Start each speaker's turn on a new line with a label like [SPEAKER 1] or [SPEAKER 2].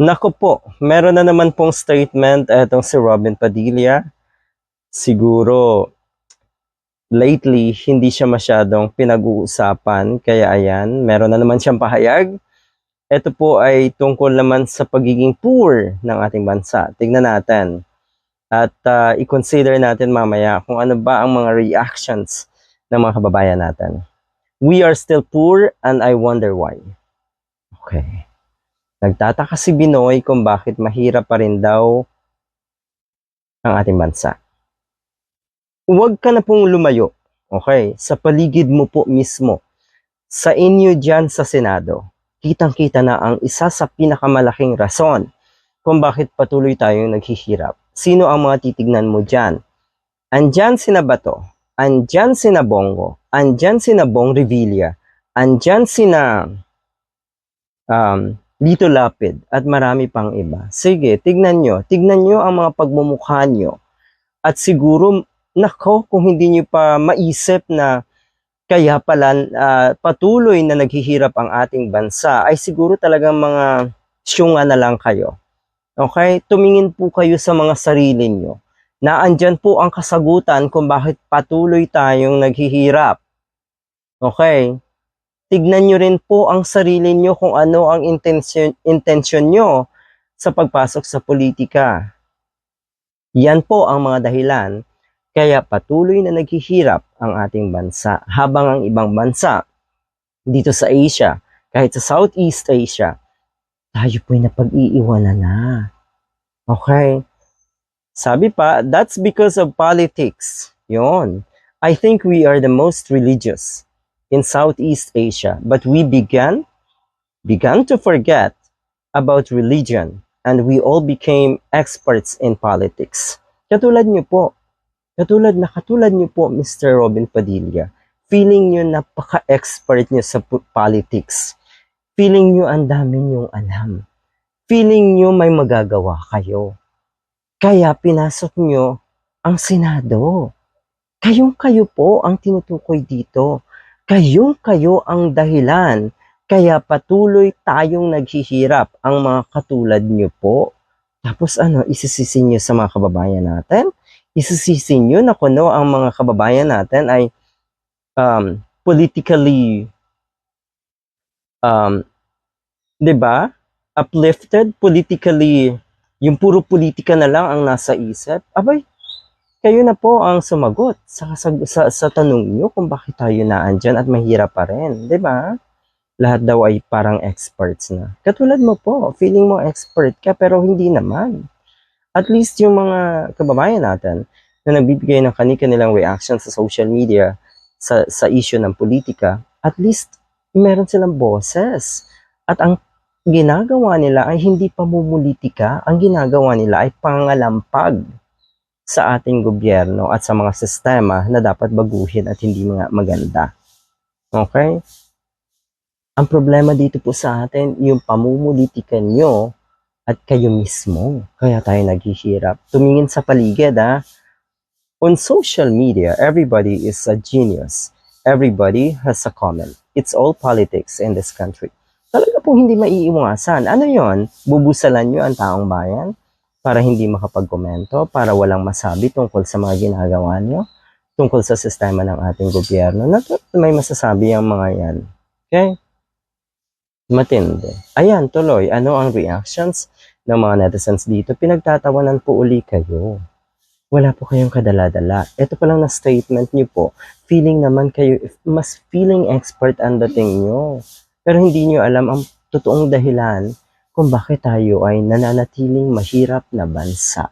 [SPEAKER 1] Nako po, meron na naman pong statement etong si Robin Padilla. Siguro, lately, hindi siya masyadong pinag-uusapan. Kaya ayan, meron na naman siyang pahayag. Ito po ay tungkol naman sa pagiging poor ng ating bansa. Tignan natin. At ah, i-consider natin mamaya kung ano ba ang mga reactions ng mga kababayan natin. We are still poor and I wonder why. Okay. Nagtataka si Binoy kung bakit mahirap pa rin daw ang ating bansa. Huwag ka na pong lumayo, okay, sa paligid mo po mismo, sa inyo dyan sa Senado, kitang-kita na ang isa sa pinakamalaking rason kung bakit patuloy tayong naghihirap. Sino ang mga titignan mo dyan? Andyan sina Bato, andyan sina Bongo, andyan sina Bong Revilla, andyan sina um, Lito Lapid at marami pang iba. Sige, tignan nyo. Tignan nyo ang mga pagmumukha nyo. At siguro, nako, kung hindi nyo pa maisip na kaya pala ah, patuloy na naghihirap ang ating bansa, ay siguro talagang mga syunga na lang kayo. Okay? Tumingin po kayo sa mga sarili nyo. Na andyan po ang kasagutan kung bakit patuloy tayong naghihirap. Okay? Tignan nyo rin po ang sarili nyo kung ano ang intensyon, intensyon nyo sa pagpasok sa politika. Yan po ang mga dahilan kaya patuloy na naghihirap ang ating bansa habang ang ibang bansa dito sa Asia, kahit sa Southeast Asia, tayo po'y napag-iiwanan na. Okay? Sabi pa, that's because of politics. Yon. I think we are the most religious in Southeast Asia, but we began began to forget about religion and we all became experts in politics. Katulad niyo po, katulad na katulad niyo po, Mr. Robin Padilla, feeling niyo napaka-expert niyo sa po- politics. Feeling niyo ang dami niyong alam. Feeling niyo may magagawa kayo. Kaya pinasok niyo ang Senado. Kayong kayo po ang tinutukoy dito kayong kayo ang dahilan kaya patuloy tayong naghihirap ang mga katulad nyo po. Tapos ano, isisisi nyo sa mga kababayan natin? Isisisi nyo na kuno ang mga kababayan natin ay um, politically um, 'di ba? Uplifted politically yung puro politika na lang ang nasa isip. Abay, kayo na po ang sumagot sa, sa, sa, sa tanong nyo kung bakit tayo naandyan at mahirap pa rin, di ba? Lahat daw ay parang experts na. Katulad mo po, feeling mo expert ka pero hindi naman. At least yung mga kababayan natin na nagbibigay ng kani-kanilang reaction sa social media sa, sa issue ng politika, at least meron silang boses. At ang ginagawa nila ay hindi pamumulitika, ang ginagawa nila ay pangalampag sa ating gobyerno at sa mga sistema na dapat baguhin at hindi mga maganda. Okay? Ang problema dito po sa atin, yung pamumulitikan nyo at kayo mismo. Kaya tayo naghihirap. Tumingin sa paligid ha. On social media, everybody is a genius. Everybody has a comment. It's all politics in this country. Talaga pong hindi maiiwasan. Ano yon? Bubusalan nyo ang taong bayan? Para hindi makapagkomento, para walang masabi tungkol sa mga ginagawa nyo, tungkol sa sistema ng ating gobyerno. Natural may masasabi ang mga yan. Okay? Matindi. Ayan, tuloy. Ano ang reactions ng mga netizens dito? Pinagtatawanan po uli kayo. Wala po kayong kadala-dala. Ito pa lang na statement niyo po. Feeling naman kayo, mas feeling expert ang dating nyo. Pero hindi nyo alam ang totoong dahilan kung bakit tayo ay nananatiling mahirap na bansa.